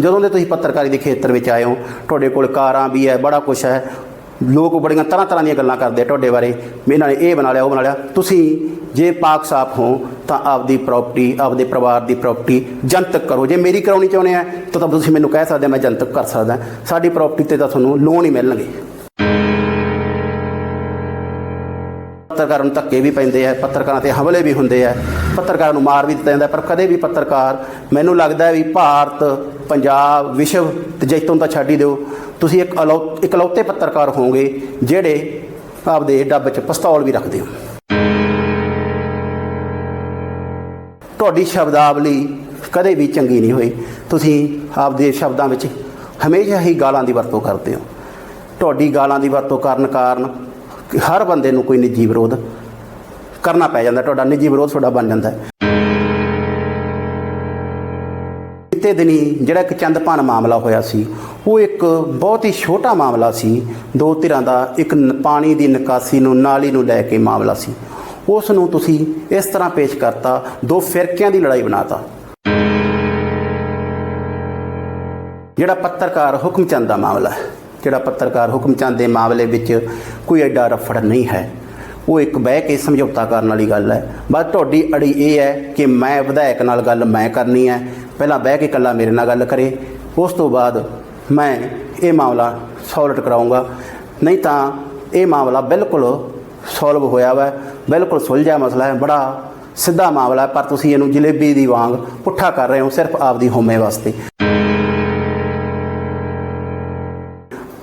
ਜਦੋਂ ਦੇ ਤੁਸੀਂ ਪੱਤਰਕਾਰੀ ਦੇ ਖੇਤਰ ਵਿੱਚ ਆਏ ਹੋ, ਤੁਹਾਡੇ ਕੋਲ ਕਾਰਾਂ ਵੀ ਹੈ, ਬੜਾ ਕੁਝ ਹੈ। ਲੋਕ ਬੜੀਆਂ ਤਰ੍ਹਾਂ ਤਰ੍ਹਾਂ ਦੀਆਂ ਗੱਲਾਂ ਕਰਦੇ ਤੁਹਾਡੇ ਬਾਰੇ। ਇਹਨਾਂ ਨੇ ਇਹ ਬਣਾ ਲਿਆ, ਉਹ ਬਣਾ ਲਿਆ। ਤੁਸੀਂ ਜੇ ਪਾਕ ਸਾਫ਼ ਹੋ, ਤਾਂ ਆਪਦੀ ਪ੍ਰਾਪਰਟੀ ਆਪਦੇ ਪਰਿਵਾਰ ਦੀ ਪ੍ਰਾਪਰਟੀ ਜਨਤਕ ਕਰੋ। ਜੇ ਮੇਰੀ ਕਰਾਉਣੀ ਚਾਹੁੰਦੇ ਆ, ਤਾਂ ਤੁਸੀਂ ਮੈਨੂੰ ਕਹਿ ਸਕਦੇ ਮੈਂ ਜਨਤਕ ਕਰ ਸਕਦਾ। ਸਾਡੀ ਪ੍ਰਾਪਰਟੀ ਤੇ ਤਾਂ ਤੁਹਾਨੂੰ ਲੋਨ ਹੀ ਮਿਲਣਗੇ। ਪੱਤਰਕਾਰਾਂ ਨੂੰ ਧੱਕੇ ਵੀ ਪੈਂਦੇ ਆ, ਪੱਤਰਕਾਰਾਂ ਤੇ ਹਮਲੇ ਵੀ ਹੁੰਦੇ ਆ। ਪੱਤਰਕਾਰਾਂ ਨੂੰ ਮਾਰ ਵੀ ਦਿੱਤਾ ਜਾਂਦਾ, ਪਰ ਕਦੇ ਵੀ ਪੱਤਰਕਾਰ, ਮੈਨੂੰ ਲੱਗਦਾ ਹੈ ਵੀ ਭਾਰਤ, ਪੰਜਾਬ, ਵਿਸ਼ਵ ਤੇ ਜੈਤੋਂ ਤਾਂ ਛੱਡ ਹੀ ਦਿਓ। ਤੁਸੀਂ ਇੱਕ ਅਲੌ- ਇਕਲੌਤੇ ਪੱਤਰਕਾਰ ਹੋਵੋਗੇ ਜਿਹੜੇ ਆਪਦੇ ਡੱਬ 'ਚ ਪਿਸਤੌਲ ਵੀ ਰੱਖਦੇ ਹੋ ਤੁਹਾਡੀ ਸ਼ਬਦਾਵਲੀ ਕਦੇ ਵੀ ਚੰਗੀ ਨਹੀਂ ਹੋਈ। ਤੁਸੀਂ ਆਪਦੇ ਸ਼ਬਦਾਂ ਵਿੱਚ ਹਮੇਸ਼ਾ ਹੀ ਗਾਲਾਂ ਦੀ ਵਰਤੋਂ ਕਰਦੇ ਹੋ। ਤੁਹਾਡੀ ਗਾਲਾਂ ਦੀ ਵਰਤੋਂ ਕਰਨ ਕਾਰਨ ਹਰ ਬੰਦੇ ਨੂੰ ਕੋਈ ਨਿੱਜੀ ਵਿਰੋਧ ਕਰਨਾ ਪੈ ਜਾਂਦਾ, ਤੁਹਾਡਾ ਨਿੱਜੀ ਵਿਰੋਧ ਤੁਹਾਡਾ ਬਣ ਜਾਂਦਾ ਬੀਤੇ ਦਿਨੀ ਜਿਹੜਾ ਇੱਕ ਚੰਦਪਾਨ ਮਾਮਲਾ ਹੋਇਆ ਸੀ, ਉਹ ਇੱਕ ਬਹੁਤ ਹੀ ਛੋਟਾ ਮਾਮਲਾ ਸੀ। ਦੋ ਧਿਰਾਂ ਦਾ ਇੱਕ ਪਾਣੀ ਦੀ ਨਿਕਾਸੀ ਨੂੰ, ਨਾਲੀ ਨੂੰ ਲੈ ਕੇ ਮਾਮਲਾ ਸੀ। ਉਸ ਨੂੰ ਤੁਸੀਂ ਇਸ ਤਰ੍ਹਾਂ ਪੇਸ਼ ਕਰਤਾ, ਦੋ ਫਿਰਕਿਆਂ ਦੀ ਲੜਾਈ ਬਣਾਤਾ। ਜਿਹੜਾ ਪੱਤਰਕਾਰ ਹੁਕਮਚੰਦ ਦਾ ਮਾਮਲਾ ਹੈ। ਜਿਹੜਾ ਪੱਤਰਕਾਰ ਹੁਕਮ ਚੰਦ ਦੇ ਮਾਮਲੇ ਵਿੱਚ ਕੋਈ ਐਡਾ ਰਫੜ ਨਹੀਂ ਹੈ। ਉਹ ਇੱਕ ਬਹਿ ਕੇ ਸਮਝੌਤਾ ਕਰਨ ਵਾਲੀ ਗੱਲ ਹੈ। ਬਸ ਤੁਹਾਡੀ ਅੜੀ ਇਹ ਹੈ ਕਿ ਮੈਂ ਵਿਧਾਇਕ ਨਾਲ ਗੱਲ ਮੈਂ ਕਰਨੀ ਹੈ। ਪਹਿਲਾਂ ਬਹਿ ਕੇ ਇਕੱਲਾ ਮੇਰੇ ਨਾਲ ਗੱਲ ਕਰੇ। ਉਸ ਤੋਂ ਬਾਅਦ ਮੈਂ ਇਹ ਮਾਮਲਾ ਸੋਲਟ ਕਰਾਉਂਗਾ ਨਹੀਂ ਤਾਂ ਇਹ ਮਾਮਲਾ ਬਿਲਕੁਲ ਸੋਲਵ ਹੋਇਆ ਵਾ। ਬਿਲਕੁਲ ਸੁਲਝਿਆ ਮਸਲਾ ਹੈ। ਬੜਾ ਸਿੱਧਾ ਮਾਮਲਾ ਪਰ ਤੁਸੀਂ ਇਹਨੂੰ ਜਲੇਬੀ ਦੀ ਵਾਂਗ ਪੁੱਠਾ ਕਰ ਰਹੇ ਹੋ। ਸਿਰਫ ਆਪਦੀ ਹੋਮੇ ਵਾਸਤੇ।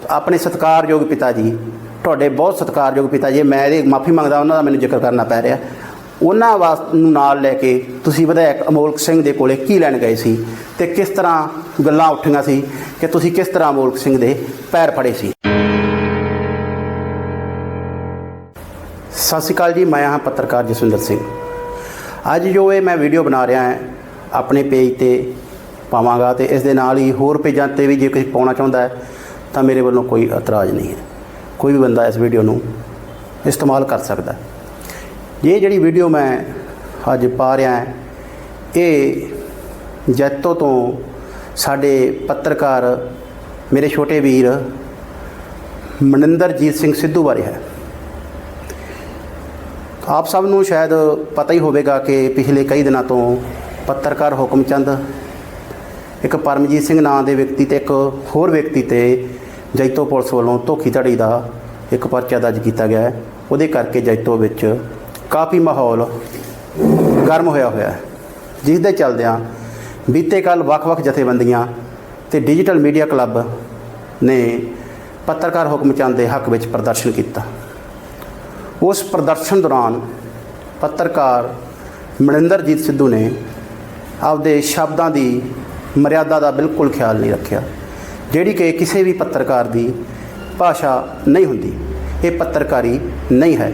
ਆਪਣੇ ਸਤਿਕਾਰਯੋਗ ਪਿਤਾ ਜੀ, ਤੁਹਾਡੇ ਬਹੁਤ ਸਤਿਕਾਰਯੋਗ ਪਿਤਾ ਜੀ, ਮੈਂ ਇਹਦੀ ਮਾਫੀ ਮੰਗਦਾ, ਉਹਨਾਂ ਦਾ ਮੈਨੂੰ ਜ਼ਿਕਰ ਕਰਨਾ ਪੈ ਰਿਹਾ। ਉਹਨਾਂ ਵਾਸ, ਨੂੰ ਨਾਲ ਲੈ ਕੇ ਤੁਸੀਂ ਵਿਧਾਇਕ ਅਮੋਲਕ ਸਿੰਘ ਦੇ ਕੋਲੇ ਕੀ ਲੈਣ ਗਏ ਸੀ ਤੇ ਕਿਸ ਤਰ੍ਹਾਂ ਗੱਲਾਂ ਉੱਠੀਆਂ ਸੀ ਕਿ ਤੁਸੀਂ ਕਿਸ ਤਰ੍ਹਾਂ ਅਮੋਲਕ ਸਿੰਘ ਦੇ ਪੈਰ ਫੜੇ ਸੀ? ਸਤਿ ਸ਼੍ਰੀ ਅਕਾਲ ਜੀ, ਮੈਂ ਹਾਂ ਪੱਤਰਕਾਰ ਜਸਵਿੰਦਰ ਸਿੰਘ। ਅੱਜ ਜੋ ਇਹ ਮੈਂ ਵੀਡੀਓ ਬਣਾ ਰਿਹਾ ਹਾਂ, ਆਪਣੇ ਪੇਜ ਤੇ ਪਾਵਾਂਗਾ ਤੇ ਇਸ ਦੇ ਨਾਲ ਹੀ ਹੋਰ ਪੇਜਾਂ ਤੇ ਵੀ ਜੇ ਕੋਈ ਪਾਉਣਾ ਚਾਹੁੰਦਾ ਹੈ ਤਾਂ ਮੇਰੇ ਵੱਲੋਂ ਕੋਈ ਇਤਰਾਜ਼ ਨਹੀਂ ਹੈ। ਕੋਈ ਵੀ ਬੰਦਾ ਇਸ ਵੀਡੀਓ ਨੂੰ ਇਸਤੇਮਾਲ ਕਰ ਸਕਦਾ ਇਹ ਜਿਹੜੀ ਵੀਡੀਓ ਮੈਂ ਅੱਜ ਪਾ ਰਿਹਾ ਹਾਂ, ਇਹ ਜੈਤੋ ਤੋਂ ਸਾਡੇ ਪੱਤਰਕਾਰ ਮੇਰੇ ਛੋਟੇ ਵੀਰ ਮਨਿੰਦਰਜੀਤ ਸਿੰਘ ਸਿੱਧੂ ਬਾਰੇ ਹੈ। ਆਪ ਸਭ ਨੂੰ ਸ਼ਾਇਦ ਪਤਾ ਹੀ ਹੋਵੇਗਾ ਕਿ ਪਿਛਲੇ ਕਈ ਦਿਨਾਂ ਤੋਂ ਪੱਤਰਕਾਰ ਹੁਕਮਚੰਦ ਇੱਕ ਪਰਮਜੀਤ ਸਿੰਘ ਨਾਂ ਦੇ ਵਿਅਕਤੀ ਤੇ ਇੱਕ ਹੋਰ ਵਿਅਕਤੀ ਤੇ ਜੈਤੋ ਪੁਲਿਸ ਵੱਲੋਂ ਧੋਖੀਧੜੀ ਦਾ ਇੱਕ ਪਰਚਾ ਦਰਜ ਕੀਤਾ ਗਿਆ ਹੈ। ਉਹਦੇ ਕਰਕੇ ਜੈਤੋ ਵਿੱਚ ਕਾਫੀ ਮਾਹੌਲ ਗਰਮ ਹੋਇਆ ਹੋਇਆ ਹੈ। ਜਿਸ ਦੇ ਚੱਲਦਿਆਂ ਬੀਤੇ ਕੱਲ ਵੱਖ-ਵੱਖ ਜਥੇਬੰਦੀਆਂ ਤੇ ਡਿਜੀਟਲ ਮੀਡੀਆ ਕਲੱਬ ਨੇ ਪੱਤਰਕਾਰ ਹੁਕਮ ਚੰਦ ਦੇ ਹੱਕ ਵਿੱਚ ਪ੍ਰਦਰਸ਼ਨ ਕੀਤਾ। ਉਸ ਪ੍ਰਦਰਸ਼ਨ ਦੌਰਾਨ ਪੱਤਰਕਾਰ ਮਨਿੰਦਰਜੀਤ ਸਿੱਧੂ ਨੇ ਆਪਦੇ ਸ਼ਬਦਾਂ ਦੀ ਮਰਿਆਦਾ ਦਾ ਬਿਲਕੁਲ ਖਿਆਲ ਨਹੀਂ ਰੱਖਿਆ। ਜਿਹੜੀ ਕਿ ਕਿਸੇ ਵੀ ਪੱਤਰਕਾਰ ਦੀ ਭਾਸ਼ਾ ਨਹੀਂ ਹੁੰਦੀ, ਇਹ ਪੱਤਰਕਾਰੀ ਨਹੀਂ ਹੈ।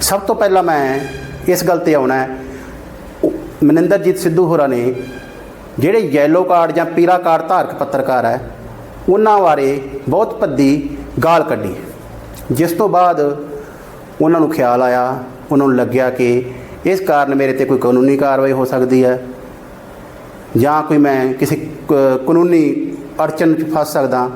ਸਭ ਤੋਂ ਪਹਿਲਾਂ ਮੈਂ ਇਸ ਗੱਲ ਤੇ ਆਉਣਾ ਹੈ। ਮਨਿੰਦਰਜੀਤ ਸਿੱਧੂ ਹੋਰਾਂ ਨੇ ਜਿਹੜੇ ਯੈਲੋ ਕਾਰਡ ਜਾਂ ਪੀਲਾ ਕਾਰਡ ਧਾਰਕ ਪੱਤਰਕਾਰ ਹੈ, ਉਹਨਾਂ ਬਾਰੇ ਬਹੁਤ ਭੱਦੀ ਗਾਲ ਕੱਢੀ। ਜਿਸ ਤੋਂ ਬਾਅਦ ਉਹਨਾਂ ਨੂੰ ਖਿਆਲ ਆਇਆ, ਉਹਨਾਂ ਨੂੰ ਲੱਗਿਆ ਕਿ ਇਸ ਕਾਰਨ ਮੇਰੇ ਤੇ ਕੋਈ ਕਾਨੂੰਨੀ ਕਾਰਵਾਈ ਹੋ ਸਕਦੀ ਹੈ। ਜਾਂ ਕੋਈ ਮੈਂ ਕਿਸੇ ਕ- ਕਾਨੂੰਨੀ ਅੜਚਨ 'ਚ ਫਸ ਸਕਦਾ,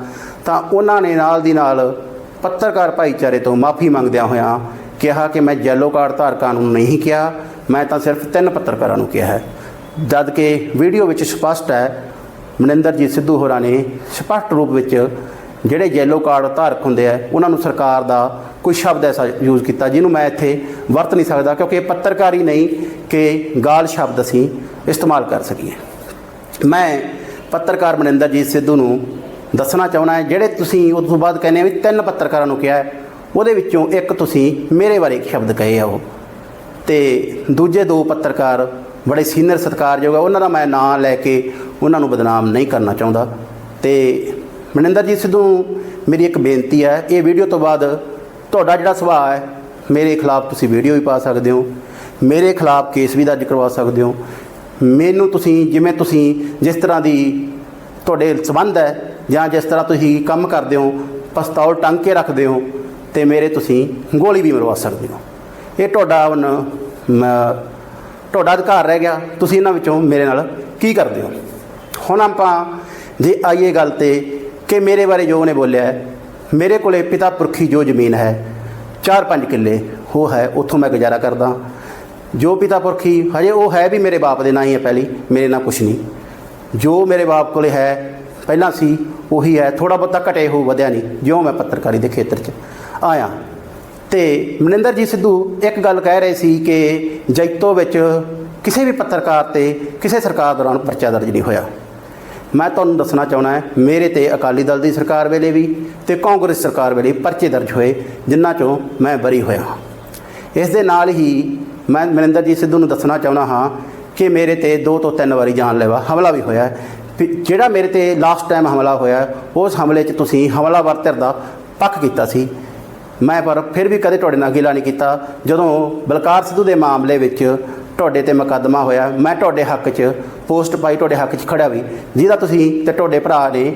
ਤਾਂ ਉਹਨਾਂ ਨੇ ਨਾਲ ਦੀ ਨਾਲ ਪੱਤਰਕਾਰ ਭਾਈਚਾਰੇ ਤੋਂ ਮਾਫੀ ਮੰਗਦਿਆਂ ਹੋਇਆਂ ਕਿਹਾ ਕਿ ਮੈਂ ਯੈਲੋ ਕਾਰਡ ਧਾਰਕਾਂ ਨੂੰ ਨਹੀਂ ਕਿਹਾ, ਮੈਂ ਤਾਂ ਸਿਰਫ ਤਿੰਨ ਪੱਤਰਕਾਰਾਂ ਨੂੰ ਕਿਹਾ ਹੈ। ਜਦ ਕਿ ਵੀਡੀਓ ਵਿੱਚ ਸਪਸ਼ਟ ਹੈ, ਮਨਿੰਦਰਜੀਤ ਸਿੱਧੂ ਹੋਰਾਂ ਨੇ ਸਪਸ਼ਟ ਰੂਪ ਵਿੱਚ ਜਿਹੜੇ ਯੈਲੋ ਕਾਰਡ ਧਾਰਕ ਹੁੰਦੇ ਆ, ਉਹਨਾਂ ਨੂੰ ਸਰਕਾਰ ਦਾ ਕੋਈ ਸ਼ਬਦ ਐਸਾ ਯੂਜ਼ ਕੀਤਾ ਜਿਹਨੂੰ ਮੈਂ ਇੱਥੇ ਵਰਤ ਨਹੀਂ ਸਕਦਾ ਕਿਉਂਕਿ ਇਹ ਪੱਤਰਕਾਰੀ ਨਹੀਂ ਕਿ ਗਾਲ ਸ਼ਬਦ ਅਸੀਂ ਇਸਤੇਮਾਲ ਕਰ ਸਕੀਏ। ਮੈਂ ਪੱਤਰਕਾਰ ਮਨਿੰਦਰਜੀਤ ਸਿੱਧੂ ਨੂੰ ਦੱਸਣਾ ਚਾਹਣਾ ਹੈ ਜਿਹੜੇ ਤੁਸੀਂ ਉਸ ਤੋਂ ਬਾਅਦ ਕਹਿੰਦੇ ਵੀ ਤਿੰਨ ਪੱਤਰਕਾਰਾਂ ਨੂੰ ਕਿਹਾ ਹੈ, ਉਹਦੇ ਵਿੱਚੋਂ ਇੱਕ ਤੁਸੀਂ ਮੇਰੇ ਬਾਰੇ ਇੱਕ ਸ਼ਬਦ ਕਹੇ ਆ ਉਹ। ਤੇ ਦੂਜੇ ਦੋ ਪੱਤਰਕਾਰ ਬੜੇ ਸੀਨੀਅਰ ਸਤਿਕਾਰਯੋਗ ਆ ਉਹਨਾਂ ਦਾ ਮੈਂ ਨਾਂ ਲੈ ਕੇ ਉਹਨਾਂ ਨੂੰ ਬਦਨਾਮ ਨਹੀਂ ਕਰਨਾ ਚਾਹੁੰਦਾ। ਤੇ ਮਨਿੰਦਰਜੀਤ ਸਿੱਧੂ ਮੇਰੀ ਇੱਕ ਬੇਨਤੀ ਹੈ ਇਹ ਵੀਡੀਓ ਤੋਂ ਬਾਅਦ ਤੁਹਾਡਾ ਜਿਹੜਾ ਸੁਭਾਅ ਹੈ ਮੇਰੇ ਖਿਲਾਫ ਤੁਸੀਂ ਵੀਡੀਓ ਵੀ ਪਾ ਸਕਦੇ ਹੋ ਮੇਰੇ ਖਿਲਾਫ ਕੇਸ ਵੀ ਦਰਜ ਕਰਵਾ ਸਕਦੇ ਹੋ ਮੈਨੂੰ ਤੁਸੀਂ, ਜਿਵੇਂ ਤੁਸੀਂ ਜਿਸ ਤਰ੍ਹਾਂ ਦੀ ਤੁਹਾਡੇ ਸਬੰਧ ਹੈ, ਜਾਂ ਜਿਸ ਤਰ੍ਹਾਂ ਤੁਸੀਂ ਕੰਮ ਕਰਦੇ ਹੋ, ਪਸਤੌਲ ਟੰਗ ਕੇ ਰੱਖਦੇ ਹੋ, ਤੇ ਮੇਰੇ ਤੁਸੀਂ ਗੋਲੀ ਵੀ ਮਰਵਾ ਸਕਦੇ ਹੋ। ਇਹ ਤੁਹਾਡਾ ਹੁਣ ਤੁਹਾਡਾ ਅਧਿਕਾਰ ਰਹਿ ਗਿਆ। ਤੁਸੀਂ ਇਹਨਾਂ ਵਿੱਚੋਂ ਮੇਰੇ ਨਾਲ ਕੀ ਕਰਦੇ ਹੋ? ਹੁਣ ਆਪਾਂ ਜੇ ਆਈਏ ਗੱਲ ਤੇ ਕਿ ਮੇਰੇ ਬਾਰੇ ਜੋ ਉਹਨੇ ਬੋਲਿਆ ਮੇਰੇ ਕੋਲੇ ਪਿਤਾ ਪੁਰਖੀ ਜੋ ਜ਼ਮੀਨ ਹੈ 4-5 ਕਿੱਲੇ, ਉਹ ਹੈ, ਉੱਥੋਂ ਮੈਂ ਗੁਜ਼ਾਰਾ ਕਰਦਾ। ਜੋ ਪਿਤਾ ਪੁਰਖੀ ਹਜੇ ਉਹ ਹੈ ਵੀ ਮੇਰੇ ਬਾਪ ਦੇ ਨਾਂ ਹੀ ਹੈ ਪਹਿਲੀ, ਮੇਰੇ ਨਾਲ ਕੁਛ ਨਹੀਂ। ਜੋ ਮੇਰੇ ਬਾਪ ਕੋਲੇ ਹੈ, ਪਹਿਲਾਂ ਸੀ, ਉਹੀ ਹੈ ਥੋੜਾ ਬਹੁਤਾ ਘਟੇ ਹੋ ਵਧਿਆ ਨਹੀਂ, ਜਿਉਂ ਮੈਂ ਪੱਤਰਕਾਰੀ ਦੇ ਖੇਤਰ 'ਚ ਆਇਆ। ਤੇ ਮਨਿੰਦਰ ਜੀ ਸਿੱਧੂ ਇੱਕ ਗੱਲ ਕਹਿ ਰਹੇ ਸੀ ਕਿ ਜੈਤੋ ਵਿੱਚ ਕਿਸੇ ਵੀ ਪੱਤਰਕਾਰ ਤੇ ਕਿਸੇ ਸਰਕਾਰ ਦੌਰਾਨ ਪਰਚਾ ਦਰਜ ਨਹੀਂ ਹੋਇਆ। ਮੈਂ ਤੁਹਾਨੂੰ ਦੱਸਣਾ ਚਾਹਣਾ ਹੈ, ਮੇਰੇ ਤੇ ਅਕਾਲੀ ਦਲ ਦੀ ਸਰਕਾਰ ਵੇਲੇ ਵੀ ਤੇ ਕਾਂਗਰਸ ਸਰਕਾਰ ਵੇਲੇ ਪਰਚੇ ਦਰਜ ਹੋਏ ਜਿਨ੍ਹਾਂ ਚੋਂ ਮੈਂ ਬਰੀ ਹੋਇਆ ਇਸ ਦੇ ਨਾਲ ਹੀ ਮੈਂ ਮਨਿੰਦਰ ਸਿੱਧੂ ਨੂੰ ਦੱਸਣਾ ਚਾਹੁੰਦਾ ਹਾਂ ਕਿ ਮੇਰੇ ਤੇ ਦੋ ਤੋਂ ਤਿੰਨ ਵਾਰੀ ਜਾਨਲੇਵਾ ਹਮਲਾ ਵੀ ਹੋਇਆ ਹੈ। ਜਿਹੜਾ ਮੇਰੇ ਤੇ ਲਾਸਟ ਟਾਈਮ ਹਮਲਾ ਹੋਇਆ ਉਸ ਹਮਲੇ 'ਚ ਤੁਸੀਂ ਹਮਲਾਵਰ ਧਿਰ ਦਾ ਪੱਖ ਕੀਤਾ ਸੀ। ਮੈਂ ਪਰ ਫਿਰ ਵੀ ਕਦੇ ਤੁਹਾਡੇ ਨਾਲ ਗਿਲਾ ਨਹੀਂ ਕੀਤਾ। ਜਦੋਂ ਬਲਕਾਰ ਸਿੱਧੂ ਦੇ ਮਾਮਲੇ ਵਿੱਚ ਤੁਹਾਡੇ ਤੇ ਮੁਕੱਦਮਾ ਹੋਇਆ, ਮੈਂ ਤੁਹਾਡੇ ਹੱਕ 'ਚ ਪੋਸਟ ਪਾਈ, ਤੁਹਾਡੇ ਹੱਕ 'ਚ ਖੜਿਆ ਵੀ, ਜਿਹਦਾ ਤੁਸੀਂ ਤੇ ਤੁਹਾਡੇ ਭਰਾ ਨੇ,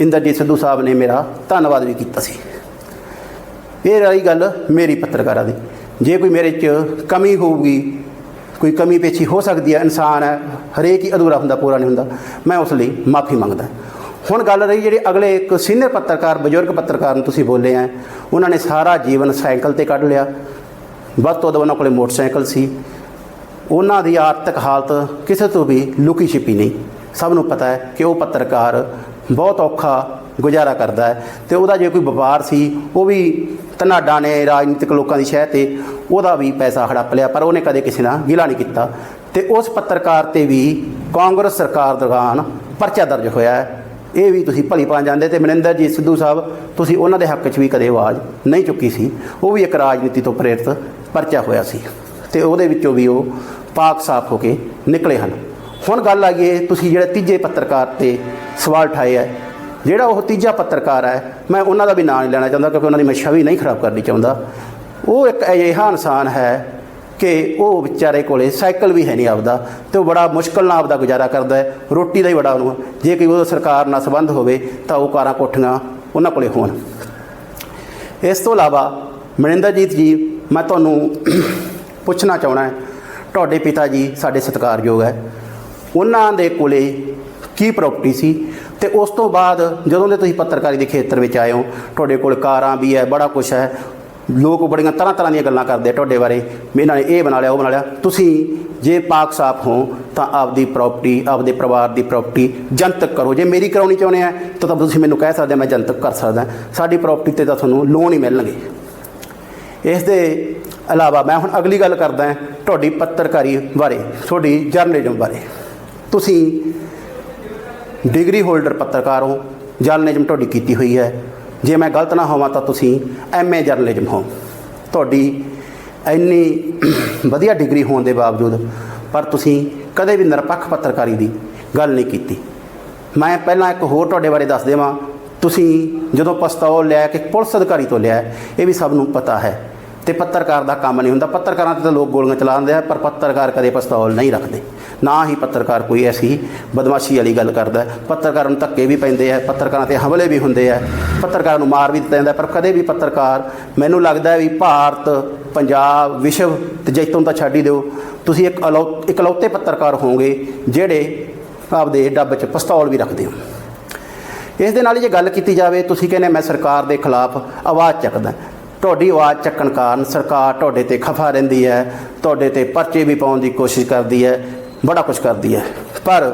ਇੰਦਰਜੀਤ ਸਿੱਧੂ ਸਾਹਿਬ ਨੇ ਮੇਰਾ ਧੰਨਵਾਦ ਵੀ ਕੀਤਾ ਸੀ। ਇਹ ਰਹੀ ਗੱਲ ਮੇਰੀ ਪੱਤਰਕਾਰਾਂ ਦੀ। ਜੇ ਕੋਈ ਮੇਰੇ 'ਚ ਕਮੀ ਹੋਊਗੀ, ਕੋਈ ਕਮੀ ਪੇਚੀ ਹੋ ਸਕਦੀ ਹੈ, ਇਨਸਾਨ ਹੈ, ਹਰੇਕ ਹੀ ਅਧੂਰਾ ਹੁੰਦਾ, ਪੂਰਾ ਨਹੀਂ ਹੁੰਦਾ, ਮੈਂ ਉਸ ਲਈ ਮਾਫੀ ਮੰਗਦਾ। ਹੁਣ ਗੱਲ ਰਹੀ ਜਿਹੜੇ ਅਗਲੇ ਇੱਕ ਸੀਨੀਅਰ ਪੱਤਰਕਾਰ, ਬਜ਼ੁਰਗ ਪੱਤਰਕਾਰ ਨੂੰ ਤੁਸੀਂ ਬੋਲੇ ਆ, ਉਹਨਾਂ ਨੇ ਸਾਰਾ ਜੀਵਨ ਸਾਈਕਲ ਤੇ ਕੱਢ ਲਿਆ। ਵੱਧ ਤੋਂ ਵੱਧ ਉਹਨਾਂ ਕੋਲੇ ਮੋਟਰਸਾਈਕਲ ਸੀ। ਉਹਨਾਂ ਦੀ ਆਰਥਿਕ ਹਾਲਤ ਕਿਸੇ ਤੋਂ ਵੀ ਲੁਕੀ ਛਿਪੀ ਨਹੀਂ। ਸਭ ਨੂੰ ਪਤਾ ਹੈ ਕਿ ਉਹ ਪੱਤਰਕਾਰ ਬਹੁਤ ਔਖਾ ਗੁਜ਼ਾਰਾ ਕਰਦਾ ਹੈ। ਤੇ ਉਹਦਾ ਜੇ ਕੋਈ ਵਪਾਰ ਸੀ, ਉਹ ਵੀ ਧਨਾਡਾ ਨੇ ਰਾਜਨੀਤਿਕ ਲੋਕਾਂ ਦੀ ਸ਼ਹਿ ਤੇ ਉਹਦਾ ਵੀ ਪੈਸਾ ਹੜੱਪ ਲਿਆ, ਪਰ ਉਹਨੇ ਕਦੇ ਕਿਸੇ ਨਾਲ ਗਿਲਾ ਨਹੀਂ ਕੀਤਾ। ਤੇ ਉਸ ਪੱਤਰਕਾਰ ਤੇ ਵੀ ਕਾਂਗਰਸ ਸਰਕਾਰ ਦੌਰਾਨ ਪਰਚਾ ਦਰਜ ਹੋਇਆ ਹੈ। ਇਹ ਵੀ ਤੁਸੀਂ ਭਲੀ ਪਾ ਜਾਂਦੇ ਤੇ ਮਨਿੰਦਰਜੀਤ ਸਿੱਧੂ ਸਾਹਿਬ, ਤੁਸੀਂ ਉਹਨਾਂ ਦੇ ਹੱਕ 'ਚ ਵੀ ਕਦੇ ਆਵਾਜ਼ ਨਹੀਂ ਚੁੱਕੀ ਸੀ। ਉਹ ਵੀ ਇੱਕ ਰਾਜਨੀਤੀ ਤੋਂ ਪ੍ਰੇਰਿਤ ਪਰਚਾ ਹੋਇਆ ਸੀ। ਤੇ ਉਹਦੇ ਵਿੱਚੋਂ ਵੀ ਉਹ ਪਾਕ ਸਾਫ਼ ਹੋ ਕੇ ਨਿਕਲੇ ਹਨ। ਹੁਣ ਗੱਲ ਆਈਏ, ਤੁਸੀਂ ਜਿਹੜੇ ਤੀਜੇ ਪੱਤਰਕਾਰ ਤੇ ਸਵਾਲ ਉਠਾਏ ਹੈ ਜਿਹੜਾ ਉਹ ਤੀਜਾ ਪੱਤਰਕਾਰ ਹੈ, ਮੈਂ ਉਹਨਾਂ ਦਾ ਵੀ ਨਾਂ ਨਹੀਂ ਲੈਣਾ ਚਾਹੁੰਦਾ ਕਿਉਂਕਿ ਉਹਨਾਂ ਦੀ ਮੈਂ ਛਵੀ ਨਹੀਂ ਖਰਾਬ ਕਰਨੀ ਚਾਹੁੰਦਾ। ਉਹ ਇੱਕ ਅਜਿਹਾ ਇਨਸਾਨ ਹੈ ਕਿ ਉਹ ਵਿਚਾਰੇ ਕੋਲੇ ਸਾਈਕਲ ਵੀ ਹੈ ਨਹੀਂ ਆਪਦਾ ਤੇ ਉਹ ਬੜਾ ਮੁਸ਼ਕਲ ਨਾਲ ਆਪਦਾ ਗੁਜ਼ਾਰਾ ਕਰਦਾ ਹੈ, ਰੋਟੀ ਦਾ ਹੀ ਬੜਾ ਉਹਨੂੰ ਜੇ ਕੋਈ ਉਹ ਸਰਕਾਰ ਨਾਲ ਸੰਬੰਧ ਹੋਵੇ ਤਾਂ ਉਹ ਕਾਰਾਂ ਕੋਠੀਆਂ ਉਹਨਾਂ ਕੋਲੇ ਹੋਣ। ਇਸ ਤੋਂ ਇਲਾਵਾ ਮਨਿੰਦਰਜੀਤ ਜੀ, ਮੈਂ ਤੁਹਾਨੂੰ ਪੁੱਛਣਾ ਚਾਹਣਾ ਤੁਹਾਡੇ ਪਿਤਾ ਜੀ ਸਾਡੇ ਸਤਿਕਾਰਯੋਗ ਹੈ। ਉਹਨਾਂ ਦੇ ਕੋਲੇ ਕੀ ਪ੍ਰਾਪਰਟੀ ਸੀ? ਤੇ ਉਸ ਤੋਂ ਬਾਅਦ ਜਦੋਂ ਦੇ ਤੁਸੀਂ ਪੱਤਰਕਾਰੀ ਦੇ ਖੇਤਰ ਵਿੱਚ ਆਏ ਹੋ, ਤੁਹਾਡੇ ਕੋਲ ਕਾਰਾਂ ਵੀ ਹੈ, ਬੜਾ ਕੁਝ ਹੈ, ਲੋਕ ਬੜੀਆਂ ਤਰ੍ਹਾਂ ਤਰ੍ਹਾਂ ਦੀਆਂ ਗੱਲਾਂ ਕਰਦੇ ਤੁਹਾਡੇ ਬਾਰੇ, ਵੀ ਇਹਨਾਂ ਨੇ ਇਹ ਬਣਾ ਲਿਆ, ਉਹ ਬਣਾ ਲਿਆ। ਤੁਸੀਂ ਜੇ ਪਾਕ ਸਾਫ਼ ਹੋ, ਤਾਂ ਆਪਦੀ ਪ੍ਰਾਪਰਟੀ ਆਪਦੇ ਪਰਿਵਾਰ ਦੀ ਪ੍ਰਾਪਰਟੀ ਜਨਤਕ ਕਰੋ। ਜੇ ਮੇਰੀ ਕਰਾਉਣੀ ਚਾਹੁੰਦੇ ਆ, ਤਾਂ ਤੁਸੀਂ ਮੈਨੂੰ ਕਹਿ ਸਕਦੇ ਮੈਂ ਜਨਤਕ ਕਰ ਸਕਦਾ। ਸਾਡੀ ਪ੍ਰਾਪਰਟੀ ਤੇ ਤਾਂ ਤੁਹਾਨੂੰ ਲੋਨ ਹੀ ਮਿਲਣਗੇ। ਇਸ ਦੇ ਇਲਾਵਾ ਮੈਂ ਹੁਣ ਅਗਲੀ ਗੱਲ ਕਰਦਾ ਤੁਹਾਡੀ ਪੱਤਰਕਾਰੀ ਬਾਰੇ, ਤੁਹਾਡੀ ਜਰਨਲਿਜ਼ਮ ਬਾਰੇ। ਤੁਸੀਂ ਡਿਗਰੀ ਹੋਲਡਰ ਪੱਤਰਕਾਰ ਹੋ ਜਰਨਲਿਜ਼ਮ ਤੁਹਾਡੀ ਕੀਤੀ ਹੋਈ ਹੈ। ਜੇ ਮੈਂ ਗਲਤ ਨਾ ਹੋਵਾਂ ਤਾਂ ਤੁਸੀਂ ਐਮਏ ਜਰਨਲਿਜ਼ਮ ਹੋ। ਤੁਹਾਡੀ ਇੰਨੀ ਵਧੀਆ ਡਿਗਰੀ ਹੋਣ ਦੇ ਬਾਵਜੂਦ ਪਰ ਤੁਸੀਂ ਕਦੇ ਵੀ ਨਿਰਪੱਖ ਪੱਤਰਕਾਰੀ ਦੀ ਗੱਲ ਨਹੀਂ ਕੀਤੀ। ਮੈਂ ਪਹਿਲਾਂ ਇੱਕ ਹੋਰ ਤੁਹਾਡੇ ਬਾਰੇ ਦੱਸ ਦੇਵਾਂ। ਤੁਸੀਂ ਜਦੋਂ ਪਸਤੌਲ ਲਿਆ ਕਿ ਪੁਲਿਸ ਅਧਿਕਾਰੀ ਤੋਂ ਲਿਆ, ਇਹ ਵੀ ਸਭ ਨੂੰ ਪਤਾ ਹੈ। ਤੇ ਪੱਤਰਕਾਰ ਦਾ ਕੰਮ ਨਹੀਂ ਹੁੰਦਾ। ਪੱਤਰਕਾਰਾਂ ਤੇ ਤਾਂ ਲੋਕ ਗੋਲੀਆਂ ਚਲਾਉਂਦੇ ਆ, ਪਰ ਪੱਤਰਕਾਰ ਕਦੇ ਪਸਤੌਲ ਨਹੀਂ ਰੱਖਦੇ। ਨਾ ਹੀ ਪੱਤਰਕਾਰ ਕੋਈ ਐਸੀ ਬਦਮਾਸ਼ੀ ਵਾਲੀ ਗੱਲ ਕਰਦਾ ਹੈ। ਪੱਤਰਕਾਰਾਂ ਨੂੰ ਧੱਕੇ ਵੀ ਪੈਂਦੇ ਆ, ਪੱਤਰਕਾਰਾਂ ਤੇ ਹਮਲੇ ਵੀ ਹੁੰਦੇ ਆ। ਪੱਤਰਕਾਰਾਂ ਨੂੰ ਮਾਰ ਵੀ ਦਿੱਤਾ ਜਾਂਦਾ ਪਰ ਕਦੇ ਵੀ ਪੱਤਰਕਾਰ, ਮੈਨੂੰ ਲੱਗਦਾ ਵੀ ਭਾਰਤ, ਪੰਜਾਬ, ਵਿਸ਼ਵ ਤੇ ਜੈਤੋਂ ਤਾਂ ਛੱਡ ਹੀ ਦਿਓ। ਤੁਸੀਂ ਇੱਕ ਅਲੌ- ਇਕਲੌਤੇ ਪੱਤਰਕਾਰ ਹੋਵੋਗੇ ਜਿਹੜੇ ਆਪਦੇ ਡੱਬ 'ਚ ਪਿਸਤੌਲ ਵੀ ਰੱਖਦੇ ਹੋ ਇਸ ਦੇ ਨਾਲ ਹੀ ਜੇ ਗੱਲ ਕੀਤੀ ਜਾਵੇ, ਤੁਸੀਂ ਕਹਿੰਦੇ ਮੈਂ ਸਰਕਾਰ ਦੇ ਖਿਲਾਫ ਆਵਾਜ਼ ਚੱਕਦਾ। ਤੁਹਾਡੀ ਆਵਾਜ਼ ਚੱਕਣ ਕਾਰਨ ਸਰਕਾਰ ਤੁਹਾਡੇ ਤੇ ਖਫਾ ਰਹਿੰਦੀ ਹੈ, ਤੁਹਾਡੇ ਤੇ ਪਰਚੇ ਵੀ ਪਾਉਣ ਦੀ ਕੋਸ਼ਿਸ਼ ਕਰਦੀ ਹੈ, ਬੜਾ ਕੁਝ ਕਰਦੀ ਹੈ। ਪਰ